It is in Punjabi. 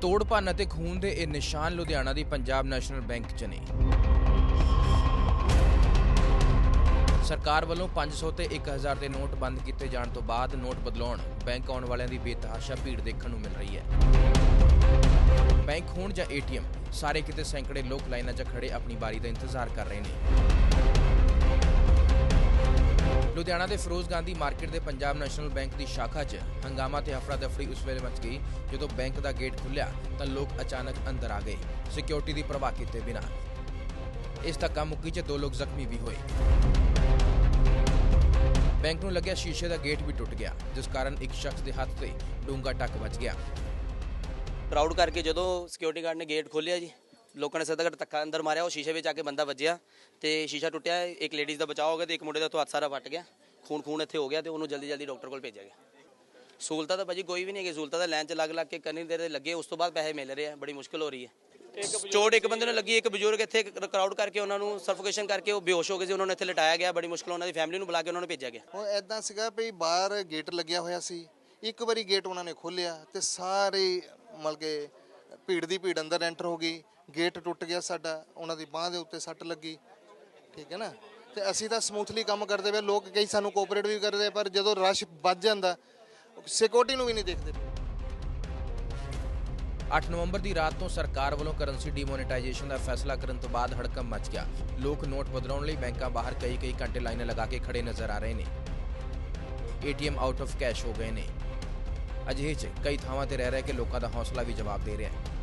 ਤੋੜ ਭੰਨ ਅਤੇ ਖੂਨ ਦੇ ਇਹ ਨਿਸ਼ਾਨ ਲੁਧਿਆਣਾ ਦੀ ਪੰਜਾਬ ਨੈਸ਼ਨਲ ਬੈਂਕ 'ਚ ਨੇ। ਸਰਕਾਰ ਵੱਲੋਂ 500 ਤੇ 1000 ਦੇ ਨੋਟ ਬੰਦ ਕੀਤੇ ਜਾਣ ਤੋਂ ਬਾਅਦ ਨੋਟ ਬਦਲਾਉਣ ਬੈਂਕ ਆਉਣ ਵਾਲਿਆਂ ਦੀ ਬੇਤਹਾਸ਼ਾ ਭੀੜ ਦੇਖਣ ਨੂੰ ਮਿਲ ਰਹੀ ਹੈ। ਬੈਂਕ ਹੋਣ ਜਾਂ ਏਟੀਐਮ, ਸਾਰੇ ਕਿਤੇ ਸੈਂਕੜੇ ਲੋਕ ਲਾਈਨਾਂ 'ਚ ਖੜੇ ਆਪਣੀ ਵਾਰੀ ਦਾ ਇੰਤਜ਼ਾਰ ਕਰ ਰਹੇ ਨੇ। ਲੁਧਿਆਣਾ ਦੇ ਫਿਰੋਜ਼ ਗਾਂਧੀ ਮਾਰਕੀਟ ਦੇ ਪੰਜਾਬ ਨੈਸ਼ਨਲ ਬੈਂਕ ਦੀ ਸ਼ਾਖਾ 'ਚ ਹੰਗਾਮਾ ਤੇ ਹਫੜਾ ਦਫੜੀ ਉਸ ਵੇਲੇ ਮਚ ਗਈ। ਜਦੋਂ ਬੈਂਕ ਦਾ ਗੇਟ ਖੁੱਲਿਆ ਤਾਂ ਲੋਕ ਅਚਾਨਕ ਅੰਦਰ ਆ ਗਏ। ਸਿਕਿਉਰਿਟੀ ਦੀ ਪਰਵਾਹ ਕੀਤੇ ਬਿਨਾਂ। ਇਸ ਧੱਕਾ 'ਚ ਦੋ ਲੋਕ ਜ਼ਖਮੀ ਵੀ ਹੋਏ। ਬੈਂਕ ਨੂੰ ਲੱਗਿਆ ਸ਼ੀਸ਼ੇ ਦਾ ਗੇਟ ਵੀ ਟੁੱਟ ਗਿਆ, ਜਿਸ ਕਾਰਨ ਇੱਕ ਸ਼ਖਸ ਦੇ ਹੱਥ ਤੇ ਡੂੰਗਾ ਟੱਕ ਵੱਜ ਗਿਆ। ਪ੍ਰਾਊਡ ਕਰਕੇ ਜਦੋਂ ਸਿਕਿਉਰਿਟੀ ਗਾਰਡ ਨੇ ਗੇਟ ਖੋਲ੍ਹਿਆ ਜੀ ਲੋਕਾਂ ਨੇ ਸਿੱਧਾ ਧੱਕਾ ਅੰਦਰ ਮਾਰਿਆ ਉਹ ਸ਼ੀਸ਼ੇ ਵਿੱਚ ਆ ਕੇ ਬੰਦਾ ਵੱਜਿਆ ਤੇ ਸ਼ੀਸ਼ਾ ਟੁੱਟਿਆ ਇੱਕ ਲੇਡੀਜ਼ ਦਾ ਬਚਾਅ ਹੋ ਗਿਆ ਤੇ ਇੱਕ ਮੁੰਡੇ ਦਾ ਤੋਂ ਹੱਥ ਸਾਰਾ ਵੱਟ ਗਿਆ। ਖੂਨ ਖੂਨ ਇੱਥੇ ਹੋ ਗਿਆ ਤੇ ਉਹਨੂੰ ਜਲਦੀ ਜਲਦੀ ਡਾਕਟਰ ਕੋਲ ਭੇਜਿਆ ਗਿਆ। ਸਹੂਲਤਾਂ ਤਾਂ ਭਾਜੀ ਕੋਈ ਵੀ ਨਹੀਂ ਹੈਗੀ ਸਹੂਲਤਾਂ ਤਾਂ ਲਾਈਨ 'ਚ ਲੱਗ ਲੱਗ ਕੇ ਕੰਨੀ ਦੇਰ ਦੇ ਲੱਗੇ ਉਸ ਤੋਂ ਬਾਅਦ ਪੈਸੇ ਮਿਲ ਰਹੇ ਆ ਬੜੀ ਮੁਸ਼ਕਲ ਹੋ ਰਹੀ ਹੈ। ਚੋਟ ਇੱਕ ਬੰਦੇ ਨੂੰ ਲੱਗੀ ਇੱਕ ਬਜ਼ੁਰਗ ਇੱਥੇ ਕਰਾਊਡ ਕਰਕੇ ਉਹਨਾਂ ਨੂੰ ਸਰਫੋਕੇਸ਼ਨ ਕਰਕੇ ਉਹ ਬੇਹੋਸ਼ ਹੋ ਗਏ ਸੀ ਉਹਨਾਂ ਨੂੰ ਇੱਥੇ ਲਟਾਇਆ ਗਿਆ ਬੜੀ ਮੁਸ਼ਕਲ ਉਹਨਾਂ ਦੀ ਫੈਮਿਲੀ ਨੂੰ ਬੁਲਾ ਕੇ ਉਹਨਾਂ ਨੂੰ ਭੇਜਿਆ ਗਿਆ। ਉਹ ਐਦਾਂ ਸੀਗਾ ਵੀ ਬਾਹਰ ਗੇਟ ਲੱਗਿਆ ਹੋਇਆ ਸੀ ਇੱਕ ਵਾਰੀ ਗੇਟ ਉਹਨਾਂ ਨੇ ਖੋਲ੍ਹਿਆ ਤੇ ਸਾਰੇ ਮਤਲਬ ਕਿ ਭੀੜ ਦੀ ਭੀੜ ਅੰਦਰ ਐਂਟਰ ਹੋ ਗਈ ਗੇਟ ਟੁੱਟ ਗਿਆ ਸਾਡਾ, ਉਹਨਾਂ ਦੀ ਬਾਹ ਦੇ ਉੱਤੇ ਸੱਟ ਲੱਗੀ, ਠੀਕ ਹੈ ਨਾ? ਤੇ ਅਸੀਂ ਤਾਂ ਸਮੂਥਲੀ ਕੰਮ ਕਰਦੇ ਪਏ, ਲੋਕ ਕਈ ਸਾਨੂੰ ਕੋਆਪਰੇਟ ਵੀ ਕਰਦੇ ਪਰ ਜਦੋਂ ਰਸ਼ ਵੱਜ ਜਾਂਦਾ ਸਿਕਿਉਰਿਟੀ ਨੂੰ ਵੀ ਨਹੀਂ ਦੇਖਦੇ 8 ਨਵੰਬਰ ਦੀ ਰਾਤ ਤੋਂ ਸਰਕਾਰ ਵੱਲੋਂ ਕਰੰਸੀ ਡੀਮੋਨੇਟਾਈਜੇਸ਼ਨ ਦਾ ਫੈਸਲਾ ਕਰਨ ਤੋਂ ਬਾਅਦ ਹੜਕੰਪ ਮਚ ਗਿਆ। ਲੋਕ ਨੋਟ ਬਦਲਾਉਣ ਲਈ ਬੈਂਕਾਂ ਬਾਹਰ ਕਈ ਕਈ ਘੰਟੇ ਲਾਈਨਾਂ ਲਗਾ ਕੇ ਖੜੇ ਨਜ਼ਰ ਆ ਰਹੇ ਨੇ। ਏਟੀਐਮ ਆਊਟ ਆਫ ਕੈਸ਼ ਹੋ ਗਏ ਨੇ। ਅਜਿਹੇ 'ਚ ਕਈ ਥਾਵਾਂ ਤੇ ਰਹਿ ਰਹਿ ਕੇ ਲੋਕਾਂ ਦਾ ਹੌਸਲਾ ਵੀ ਜਵਾਬ ਦੇ ਰਿਹਾ ਹੈ।